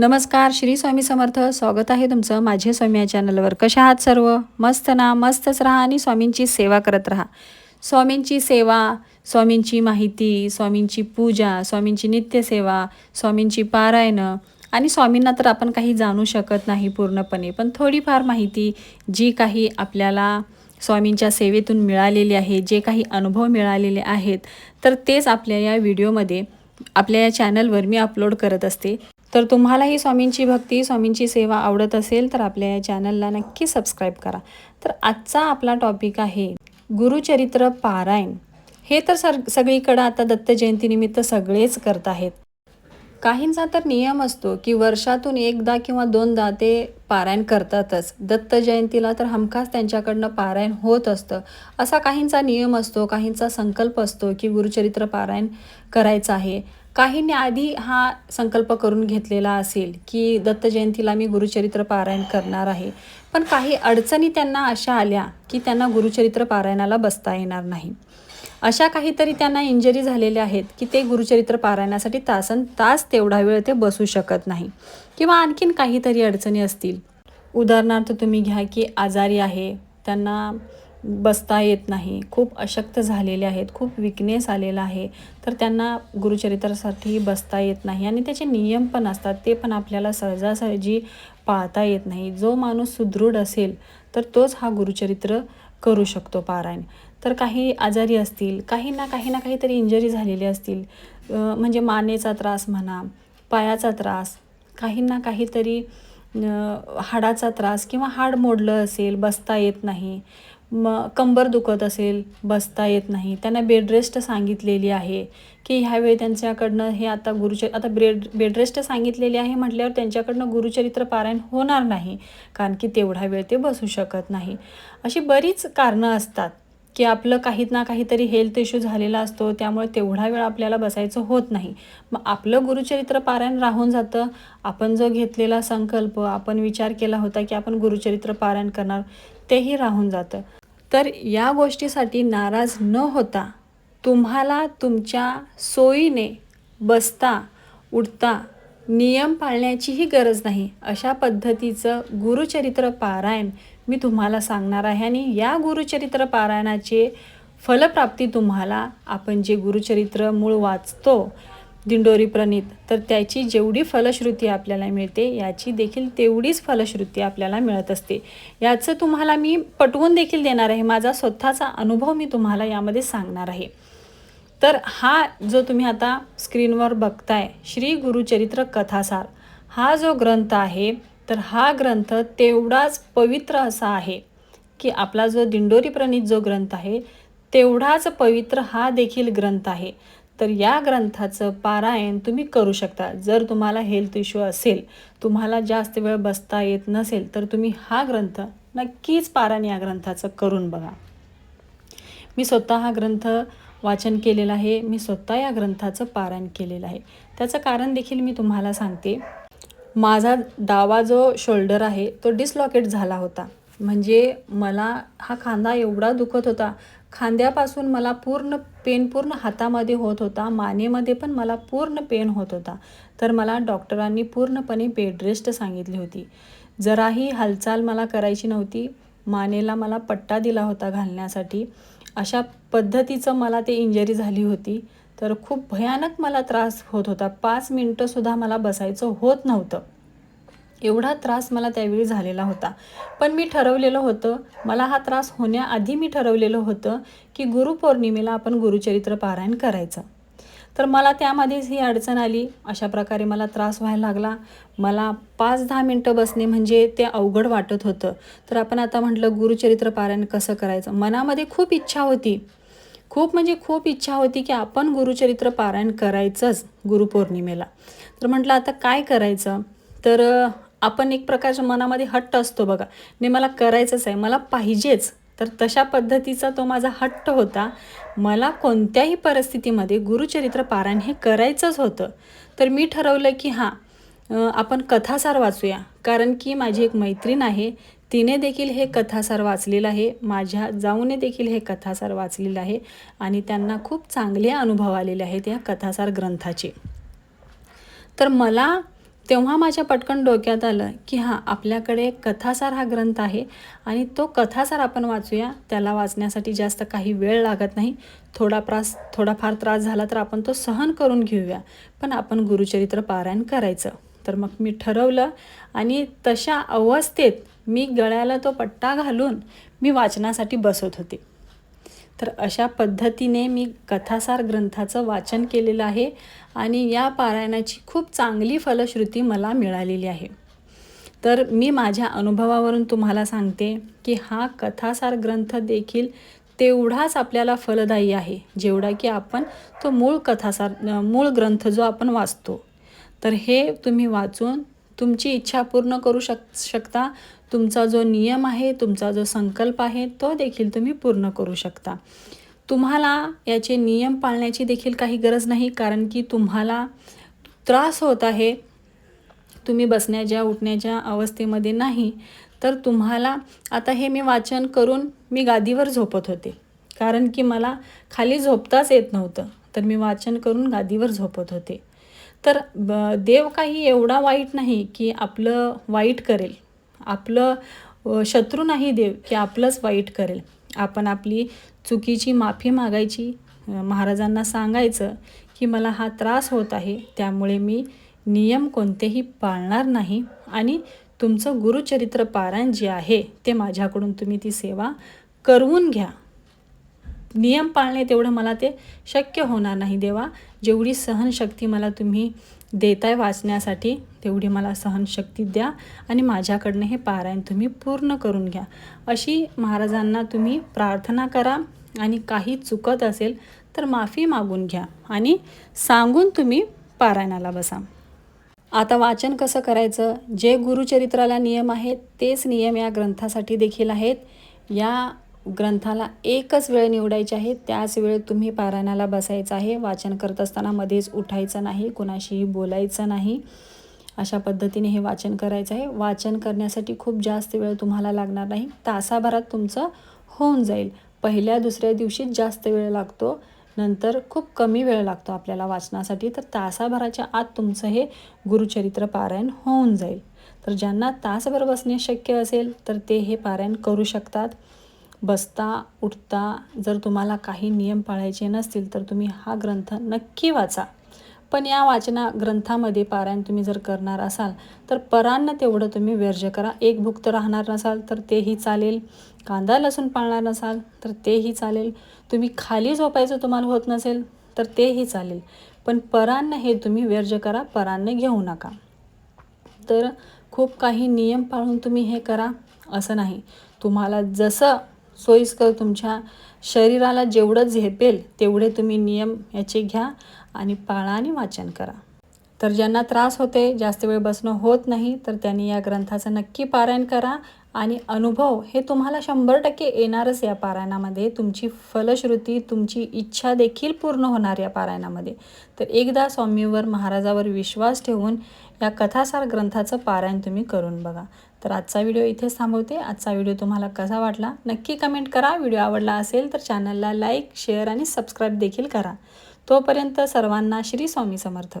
नमस्कार श्री स्वामी समर्थ. स्वागत आहे तुमचं माझे स्वामी या चॅनलवर. कशा आहात सर्व? मस्त ना? मस्तच राहा आणि स्वामींची सेवा करत राहा. स्वामींची सेवा स्वामींची माहिती स्वामींची पूजा स्वामींची नित्यसेवा स्वामींची पारायणं आणि स्वामींना तर आपण काही जाणू शकत नाही पूर्णपणे. पण थोडीफार माहिती जी काही आपल्याला स्वामींच्या सेवेतून मिळालेली आहे जे काही अनुभव मिळालेले आहेत तर तेच आपल्या या व्हिडिओमध्ये आपल्या या चॅनलवर मी अपलोड करत असते. तर तुम्हालाही स्वामींची भक्ती स्वामींची सेवा आवडत असेल तर आपल्या या चॅनलला नक्की सबस्क्राईब करा. तर आजचा आपला टॉपिक आहे गुरुचरित्र पारायण. हे तर सर सगळीकडं आता दत्त जयंतीनिमित्त सगळेच करत आहेत. काहींचा तर नियम असतो की वर्षातून एकदा किंवा दोनदा ते पारायण करतातच. दत्त जयंतीला तर हमखास त्यांच्याकडनं पारायण होत असतं. असा काहींचा नियम असतो काहींचा संकल्प असतो की गुरुचरित्र पारायण करायचं आहे. काहींनी आधी हा संकल्प करून घेतलेला असेल की दत्त जयंतीला मी गुरुचरित्र पारायण करणार आहे. पण काही अडचणी त्यांना अशा आल्या की त्यांना गुरुचरित्र पारायणाला बसता येणार नाही. अशा काहीतरी त्यांना इंजरी झालेल्या आहेत की ते गुरुचरित्र पारायणासाठी तासन तास तेवढा वेळ ते बसू शकत नाही. किंवा आणखीन काहीतरी अडचणी असतील. उदाहरणार्थ तुम्ही घ्या की आजारी आहे त्यांना बसता येत नाही. खूप अशक्त झालेले आहेत. खूप विकनेस आलेला आहे. तर त्यांना गुरुचरित्रासाठी बसता येत नाही. आणि त्याचे नियम पण असतात. ते पण आपल्याला सहजासहजी पाळता येत नाही. जो माणूस सुदृढ असेल तर तोच हा गुरुचरित्र करू शकतो पारायण. तर काही आजारी असतील काही ना काही ना काहीतरी इंजरी झालेली असतील म्हणजे मानेचा त्रास म्हणा पायाचा त्रास काहींना काहीतरी हाडाचा त्रास किंवा हाड मोडलं असेल बसता येत नाही मग कंबर दुखत असेल बसता येत नाही. त्यांना बेडरेस्ट सांगितलेली आहे की ह्यावेळी त्यांच्याकडनं हे आता गुरुचर आता ब्रेड बेडरेस्ट सांगितलेली आहे म्हटल्यावर त्यांच्याकडनं गुरुचरित्र पारायण होणार नाही. कारण की तेवढा वेळ ते बसू शकत नाही. अशी बरीच कारणं असतात की आपलं काही ना काहीतरी हेल्थ इश्यू झालेला असतो त्यामुळे तेवढा वेळ आपल्याला बसायचं होत नाही. मग आपलं गुरुचरित्र पारायण राहून जातं. आपण जो घेतलेला संकल्प आपण विचार केला होता की आपण गुरुचरित्र पारायण करणार तेही राहून जातं. तर या गोष्टीसाठी नाराज न होता तुम्हाला तुमच्या सोयीने बसता उठता नियम पाळण्याचीही गरज नाही. अशा पद्धतीचं गुरुचरित्र पारायण मी तुम्हाला सांगणार आहे आणि या गुरुचरित्र पारायणाचे फलप्राप्ती तुम्हाला आपण जे गुरुचरित्र मूळ वाचतो दिंडोरी प्रणित. तर त्याची जेवढी फलश्रुती आपल्याला मिळते याची देखील तेवढीच फलश्रुती आपल्याला मिळत असते. याचं तुम्हाला मी पटवून देखील देणार आहे. माझा स्वतःचा अनुभव मी तुम्हाला यामध्ये सांगणार आहे. तर हा जो तुम्ही आता स्क्रीनवर बघताय श्री गुरुचरित्र कथासार हा जो ग्रंथ आहे तर हा ग्रंथ तेवढाच पवित्र असा आहे की आपला जो दिंडोरी प्रणित जो ग्रंथ आहे तेवढाच पवित्र हा देखील ग्रंथ आहे. तर या ग्रंथाचं पारायण तुम्ही करू शकता. जर तुम्हाला हेल्थ इश्यू असेल तुम्हाला जास्त वेळ बसता येत नसेल तर तुम्ही हा ग्रंथ नक्कीच पारायण या ग्रंथाचं करून बघा. मी स्वतः हा ग्रंथ वाचन केलेलं आहे. मी स्वतः या ग्रंथाचं पारायण केलेलं आहे. त्याचं कारण देखील मी तुम्हाला सांगते. माझा डावा जो शोल्डर आहे तो डिसलॉकेट झाला होता. म्हणजे मला हा खांदा एवढा दुखत होता खांद्यापासून मला पूर्ण पेन पूर्ण हातामध्ये होत होता मानेमध्ये पण मला पूर्ण पेन होत होता. तर मला डॉक्टरांनी पूर्णपणे बेडरेस्ट सांगितली होती. जराही हालचाल मला करायची नव्हती. मानेला मला पट्टा दिला होता घालण्यासाठी. अशा पद्धतीचं मला ते इंजरी झाली होती. तर खूप भयानक मला त्रास होत होता. पाच मिनटंसुद्धा मला बसायचं होत नव्हतं. एवढा त्रास मला त्यावेळी झालेला होता. पण मी ठरवलेलं होतं मला हा त्रास होण्याआधी मी ठरवलेलं होतं की गुरुपौर्णिमेला आपण गुरुचरित्र पारायण करायचं. तर मला त्यामध्येच ही अडचण आली. अशा प्रकारे मला त्रास व्हायला लागला. मला पाच दहा मिनटं बसणे म्हणजे ते अवघड वाटत होतं. तर आपण आता म्हटलं गुरुचरित्र पारायण कसं करायचं? मनामध्ये खूप इच्छा होती. खूप म्हणजे खूप इच्छा होती की आपण गुरुचरित्र पारायण करायचंच गुरुपौर्णिमेला. तर म्हटलं आता काय करायचं? तर आपण एक प्रकारच्या मनामध्ये हट्ट असतो बघा. नाही मला करायचंच आहे मला पाहिजेच. तर तशा पद्धतीचा तो माझा हट्ट होता. मला कोणत्याही परिस्थितीमध्ये गुरुचरित्र पारायण हे करायचंच होतं. तर मी ठरवलं की हां आपण कथासार वाचूया. कारण की माझी एक मैत्रीण आहे तिने देखील हे कथासार वाचलेलं आहे. माझ्या जाऊने देखील हे कथासार वाचलेलं आहे. आणि त्यांना खूप चांगले अनुभव आलेले आहेत या कथासार ग्रंथाचे. तर मला तेव्हा माझ्या पटकन डोक्यात आलं की हां आपल्याकडे कथासार हा ग्रंथ आहे आणि तो कथासार आपण वाचूया. त्याला वाचण्यासाठी जास्त काही वेळ लागत नाही. थोडा प्रास थोडाफार त्रास झाला तर आपण तो सहन करून घेऊया. पण आपण गुरुचरित्र पारायण करायचं. तर मग मी ठरवलं आणि तशा अवस्थेत मी गळ्याला तो पट्टा घालून मी वाचनासाठी बसत होते. तर अशा पद्धतीने मी कथासार ग्रंथाचं वाचन केलेलं आहे आणि या पारायणाची खूप चांगली फलश्रुती मला मिळालेली आहे. तर मी माझ्या अनुभवावरून तुम्हाला सांगते की हा कथासार ग्रंथ देखील तेवढाच आपल्याला फलदायी आहे जेवढा की आपण तो मूळ कथासार मूळ ग्रंथ जो आपण वाचतो. तर हे तुम्ही वाचून तुमची इच्छा पूर्ण करू शक शकता. तुमचा जो नियम आहे तुमचा जो संकल्प आहे तो देखील तुम्ही पूर्ण करू शकता. तुम्हाला याचे नियम पाळण्याची देखील काही गरज नाही कारण की तुम्हाला त्रास होत आहे. तुम्ही बसण्याच्या उठण्याच्या अवस्थेमध्ये नाही. तर तुम्हाला आता हे मी वाचन करून मी गादीवर झोपत होते. कारण की मला खाली झोपताच येत नव्हतं. तर मी वाचन करून गादीवर झोपत होते. तर ब देव काही एवढा वाईट नाही की आपलं वाईट करेल. आपलं शत्रू नाही देव की आपलंच वाईट करेल. आपण आपली चुकीची माफी मागायची महाराजांना सांगायचं की मला हा त्रास होत आहे त्यामुळे मी नियम कोणतेही पाळणार नाही आणि तुमचं गुरुचरित्र पारायण जे आहे ते माझ्याकडून तुम्ही ती सेवा करवून घ्या. नियम पाळणे तेवढं मला ते शक्य होणार नाही देवा. जेवढी सहनशक्ती मला तुम्ही देताय वाचण्यासाठी तेवढी मला सहनशक्ती द्या आणि माझ्याकडनं हे पारायण तुम्ही पूर्ण करून घ्या. अशी महाराजांना तुम्ही प्रार्थना करा आणि काही चुकत असेल तर माफी मागून घ्या आणि सांगून तुम्ही पारायणाला बसा. आता वाचन कसं करायचं? जे गुरुचरित्राला नियम आहेत तेच नियम या ग्रंथासाठी देखील आहेत. या ग्रंथाला एकच वेळ निवडायची आहे त्याच वेळेत तुम्ही पारायणाला बसायचं आहे. वाचन करत असताना मध्येच उठायचं नाही कुणाशीही बोलायचं नाही. अशा पद्धतीने हे वाचन करायचं आहे. वाचन करण्यासाठी खूप जास्त वेळ तुम्हाला लागणार नाही. तासाभरात तुमचं होऊन जाईल. पहिल्या दुसऱ्या दिवशीच जास्त वेळ लागतो. नंतर खूप कमी वेळ लागतो आपल्याला वाचनासाठी. तर तासाभराच्या आत तुमचं हे गुरुचरित्र पारायण होऊन जाईल. तर ज्यांना तासभर बसणे शक्य असेल तर ते हे पारायण करू शकतात. बसता उठता जर तुम्हाला काही नियम पाळायचे नसतील तर तुम्ही हा ग्रंथ नक्की वाचा. पण या वाचना ग्रंथामध्ये पारायण तुम्ही जर करणार असाल तर परान्न तेवढं तुम्ही वर्ज्य करा. एक भुक्त राहणार नसाल तर तेही चालेल. कांदा लसूण पाळणार नसाल तर तेही चालेल. तुम्ही खाली झोपायचं तुम्हाला होत नसेल तर तेही चालेल. पण परान्न हे तुम्ही वर्ज्य करा परान्न घेऊ नका. तर खूप काही नियम पाळून तुम्ही हे करा. असं नाही. तुम्हाला जसं सोयीस्कर तुमच्या शरीराला जेवढं झेपेल तेवढे तुम्ही नियम याचे घ्या आणि पाळा आणि वाचन करा. तर ज्यांना त्रास होते जास्त वेळ बसणं होत नाही तर त्यांनी या ग्रंथाचं नक्की पारायण करा आणि अनुभव हे तुम्हाला शंभर टक्के येणारच या पारायणामध्ये. तुमची फलश्रुती तुमची इच्छा देखील पूर्ण होणार या पारायणामध्ये. तर एकदा स्वामीवर महाराजावर विश्वास ठेवून या कथासार ग्रंथाचं पारायण तुम्ही करून बघा. तर आजचा व्हिडिओ इथेच थांबवते. आजचा व्हिडिओ तुम्हाला कसा वाटला नक्की कमेंट करा. व्हिडिओ आवडला असेल तर चॅनलला लाईक शेअर आणि सबस्क्राईब देखील करा. तोपर्यंत सर्वांना श्री स्वामी समर्थ.